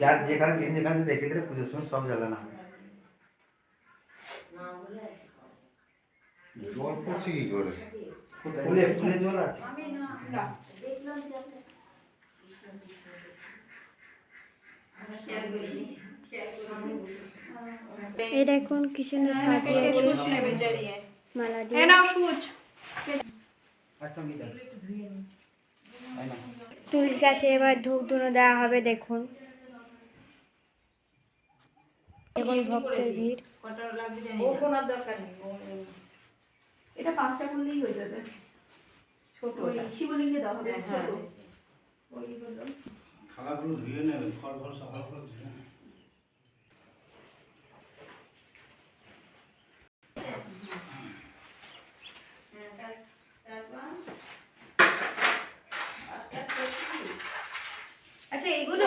যার যেখানে জিনিস যেখানে রেখে দিলে পুজোর সময় সব জ্বালানো হবে জল পড়ছে কি করে? ফুলে ফুলে জল আছে। এই দেখুন কি সুন্দর মালা দিয়ে? তুলসী গাছে এবার ধূপ ধুনো দেওয়া হবে দেখুন। এবং ভক্তের ভিড়। এটা পাঁচটা করলেই হয়ে যাবে। ছোট ওই শিবলিঙ্গে দেওয়া হবে ছোট। ওই হলো। খালাগুলো ধুয়ে নেবেন ফল ফল সকাল ফল ধুয়ে নেবেন। আচ্ছা এইগুলো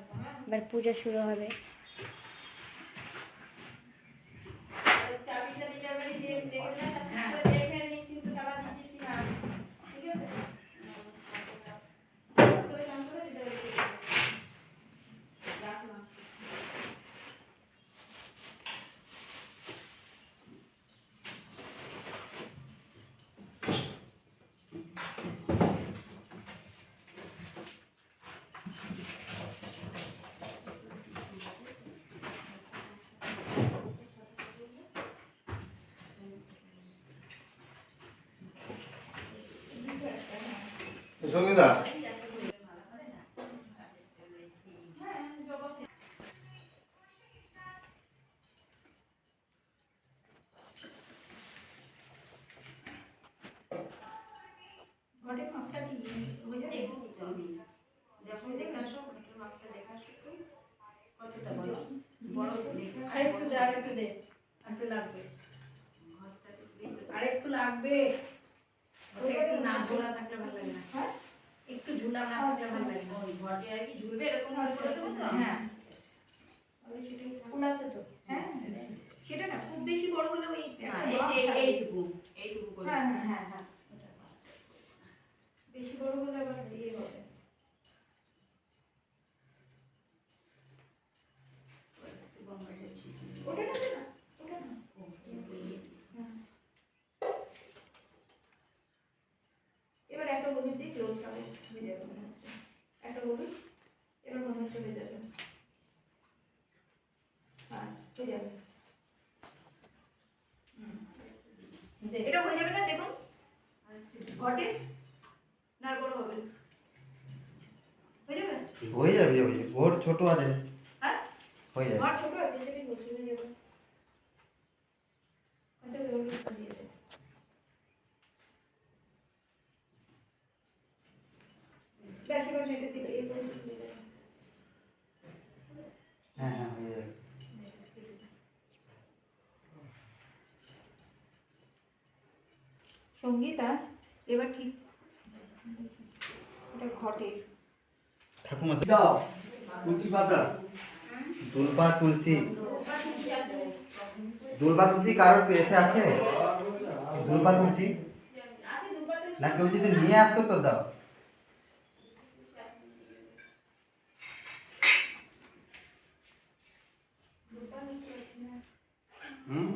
এবার পূজা শুরু হবে। যাবে আরেকটু দে আরেকটু দে আরেকটু লাগবে আরেকটু লাগবে একটু না ঝোলা থাকলে ভালো লাগে না। হ্যাঁ? একটু ঝোলা না থাকলে ভালো লাগে না। হ্যাঁ। ফুল আছে তো? হ্যাঁ? সেটা না খুব বেশি বড় হলে ওই হ্যাঁ হ্যাঁ হ্যাঁ হ্যাঁ বেশি বড় হলে আবার ইয়ে হবে ওটা না ওটা না ওটা না হ্যাঁ। এবার একটা হলুদ দিয়ে ক্লোজ হবে হয়ে যাবে মনে হচ্ছে একটা হলুদ এবার মনে হচ্ছে হয়ে যাবে হ্যাঁ হয়ে যাবে। হুম। এটা হয়ে? যাবে না দেখুন ঘটে না আর বড় হবে হয়ে যাবে। হয়ে যাবে হয়ে যাবে ওর ছোট আছে হ্যাঁ হয়ে যাবে। ঘর ছোট আছে? সেটাই বলছি হয়ে যাবে ওটা হলুদটা দিয়ে দেবে ব্যাস এবার সেটা দিলে এই করে দিলে দেবে। হ্যাঁ হ্যাঁ হয়ে যাবে সঙ্গীতা এবার ঠিক এটা ঘটের ঠাকুমা দাও তুলসী পাতা দুলপা তুলসী দুলপা তুলসী কারোর পেয়েছে আছে দুলপা তুলসী না কেউ যদি নিয়ে আসছো তো দাও হুম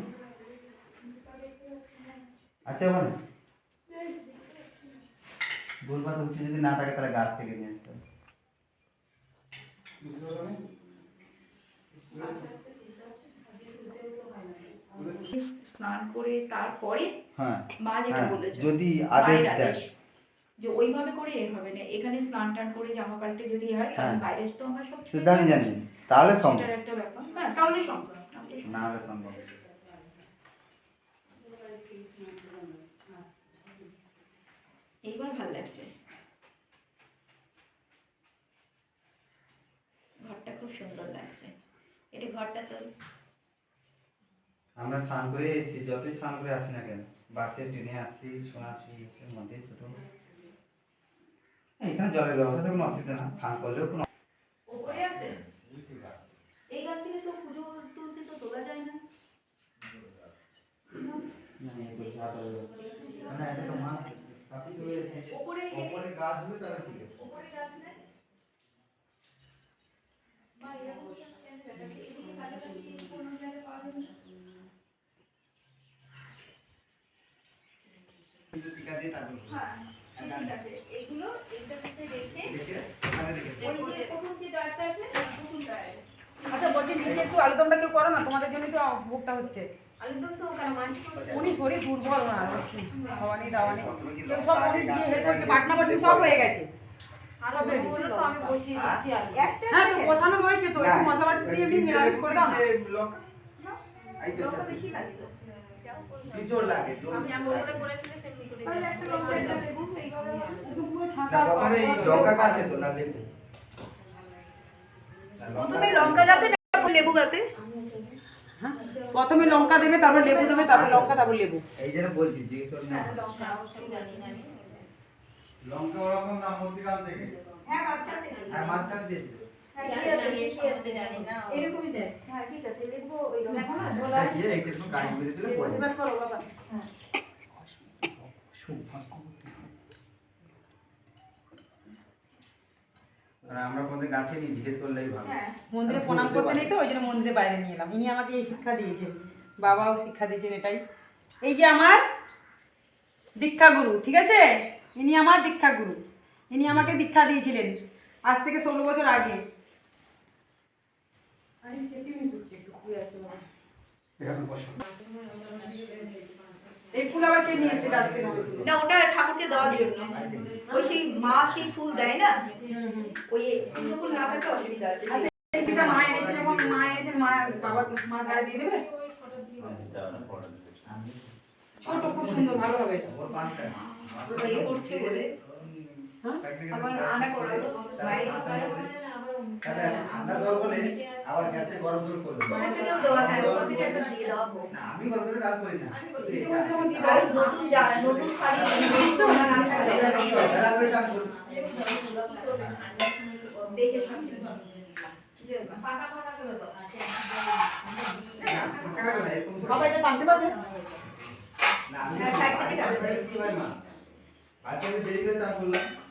আছে ওখানে দুলপা তুলসী যদি না থাকে তাহলে গাছ থেকে নিয়ে আসতে হবে। স্নান করে তারপরে হ্যাঁ মা যেটা হ্যাঁ বলেছে যদি আদেশ দেয়। যে ওইভাবে করে এ হবে না এখানে স্নান টান করে জামা পাল্টে যদি হয় কারণ হ্যাঁ। বাইরে তো আমরা সব জানি জানি তাহলে সম্ভব। একটা ব্যাপার। হ্যাঁ তাহলে সম্ভব। না হলে সম্ভব। ভালো লাগছে। ঘরটা খুব সুন্দর লাগছে। এটা ঘরটা তো আমরা স্নান করে এসেছি যতই স্নান করে আসি না কেন বাসে ট্রেনে আসছি শোনা শুয়ে মধ্যে ছোট এখানে জলের ব্যবস্থা তো কোনো অসুবিধা না স্নান করলেও কোনো ওপরে এটা তো মা কাপি রয়েছে। ওপরে ওপরে গাছ হবে তাহলে ঠিক আছে। ওপরে গাছ নেই মা এরকম কেন ব্যাটাকে এদিকে কাছাকাছি কোনো জায়গায় পাবেন না। কিন্তু টিকা দিয়ে তারপর হ্যাঁ ঠিক আছে। এইগুলো এইটার মধ্যে রেখে দেখে ওখানে দেখে ওই যে প্রথম যে ডালটা আছে প্রথম ডাল। আচ্ছা বলছি নিচে একটু আলুদমটা কেউ করো না? তোমাদের জন্য তো ভোগটা হচ্ছে। উনি শরীর দুর্বল না খাওয়ানি দাওয়ানি কেউ সব উনি দিয়ে হেল্প করছে বাটনা বাটনি সব হয়ে গেছে। আরও বলল তো আমি বসিয়ে দিচ্ছি আর একটা হ্যাঁ তো বসানো রয়েছে তো একটু মশলা বাটি দিয়ে এমনি নিরামিষ করে দাও না, প্রথমে লঙ্কা গাতে লেবু গাতে হ্যাঁ? প্রথমে লঙ্কা দেবে তারপর লেবু দেবে তারপর লঙ্কা তারপর লেবু। এই জন্য বলছি জিজ্ঞেস করি না লঙ্কা ওরকম না মধ্যিখান থেকে। হ্যাঁ মাঝখান থেকে। হ্যাঁ মাঝখান হ্যাঁ এরকমই দেয় হ্যাঁ ঠিক আছে লিখব ওই লঙ্কা। হ্যাঁ একটু কাজ করে দিলে পড়ে করো বাবা। আর আমরা কোনদিন গাছে নিয়ে জিজ্ঞেস করলেই ভালো। হ্যাঁ। মন্দিরে প্রণাম করতে নেই তো ওই জন্য মন্দিরে বাইরে নিয়ে এলাম। ইনি আমাকে এই শিক্ষা দিয়েছেন বাবাও শিক্ষা দিয়েছেন এটাই। এই যে আমার দীক্ষা গুরু ঠিক আছে? ইনি আমার দীক্ষা গুরু। ইনি আমাকে দীক্ষা দিয়েছিলেন আজ থেকে ষোলো বছর আগে। এখানে বসো। এই ফুল আবার কে না ওটা ঠাকুরকে দেওয়ার জন্য। ওই সেই মা সেই ফুল দেয় না? ওই ফুল না থাকলে অসুবিধা আছে। আচ্ছা মা এনেছেন এবং মা এনেছেন মা গায়ে দিয়ে দেবে? ছোট খুব সুন্দর ভালো হবে। এটা করছে বলে। আবার আনা করবে বাইরে তাহলে ঠান্ডা জল বলে আবার গ্যাসে গরম জল করবে হ্যাঁ না আমি গরম করে কাজ করি। না। নতুন নতুন শাড়ি নতুন না না করি। দেখে ফাঁকা ফাঁকা করে দাও না, না। বাবা এটা টানতে পারবে। না, আমি হ্যাঁ, থেকে টানবে। কি হয় আজকে দেরি করে চা করলাম।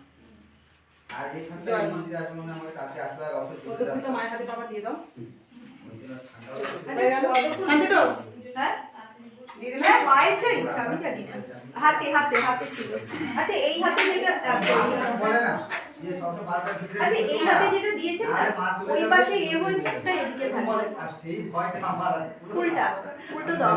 আর এইখানটায় জয় মা। দিদি আসবে মানে আমার কাছে আসলে আর অসুস্থ ওদের যাবে। মায়ের হাতে বাবা দিয়ে দাও। হয়ে। হয়ে গেল। শান্তি তো? হ্যাঁ? হ্যাঁ মায়ের তো ইচ্ছা আমি জানি না। হাতে হাতে হাতে ছিল। আচ্ছা এই হাতে যেটা বলে না। আচ্ছা এই ঢুকে হাতে যেটা দিয়েছেন না আর মা চলে ওই পাশে এ হয়ে মুখটা এদিকে বলে, আর সেই ভয়টা আমার আছে। উল্টা, উল্টো দাও।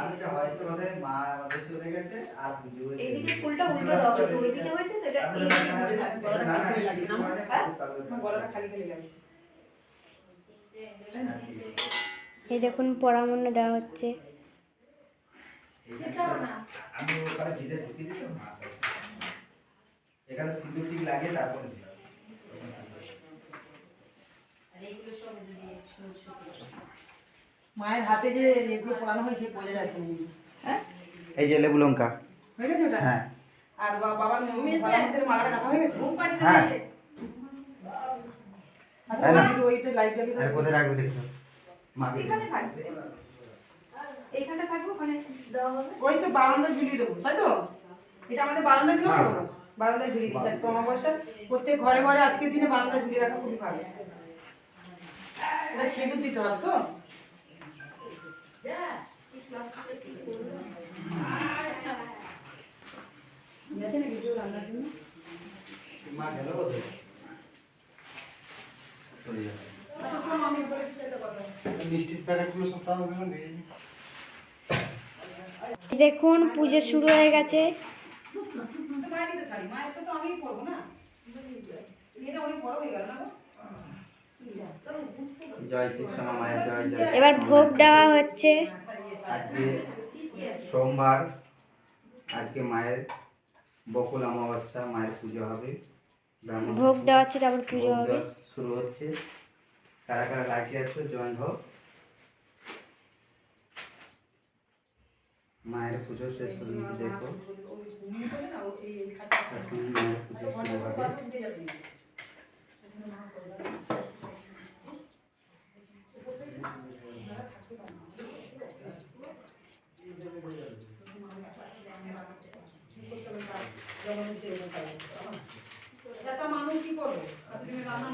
আমি তো হয়তো ওদের মা আমাদের চলে গেছে আর পুজো হয়েছে। এইদিকে ফুলটা উল্টো দেওয়া হয়েছে ওইদিকে হয়েছে তো এটা এইদিকে না, না, থাকবে। না, না, এই কিছু হ্যাঁ? তাহলে আমার গলাটা খালি খালি লাগছে। এই দেখুন পরামর্শ দেওয়া হচ্ছে। আমি ওখানে ভিতরে ঢুকিয়ে দিতাম এখানে সিঁদুর টিক লাগিয়ে তারপরে। মায়ের হাতে যে এগুলো পড়ানো হয়েছে বোঝা যাচ্ছে হ্যাঁ? এই যে লেবু লঙ্কা। হয়ে গেছে ওটা? হ্যাঁ। আর বাবার বাবার মালাটা কাটা হয়ে গেছে? হ্যাঁ। আচ্ছা ওইটা লাইভ আর কোথায় রাখবে দেখছ মাকে এখানে থাকবে। এইখানটা থাকবে ওখানে দেওয়া হবে। ওই তো বারান্দা ঝুলিয়ে দেবো তাই তো? এটা আমাদের বারান্দা ঝুলিয়ে। দেবো বারান্দা ঝুলিয়ে দিচ্ছি আজকে অমাবস্যা। প্রত্যেক ঘরে ঘরে আজকের দিনে বারান্দা ঝুলিয়ে রাখা খুবই ভালো। এটা সিঁদুর দিতে হবে তো? গেছে নাকি কেউ রান্নার জন্য? মা গেল কোথায় চলে যাবে। আচ্ছা। দেখুন পুজো শুরু হয়ে গেছে। তো মায়েরই তো শাড়ি মায়ের তো আমি পরবো না? এটা অনেক বড় হয়ে গেল না গো? জয় শিবশ্যামা মায়ের জয় জয় এবার ভোগ দেওয়া হচ্ছে। আজকে সোমবার আজকে মায়ের বকুল অমাবস্যা মায়ের পুজো হবে। ভোগ দেওয়া হচ্ছে তারপর পুজো হবে। শুরু হচ্ছে। কারা কারা লাইটে আছো জয়েন হোক মায়ের পুজো শেষ পর্যন্ত দেখো এখন মায়ের পুজো শুরু হবে। উঠে মানুষ কি করবে? রান্না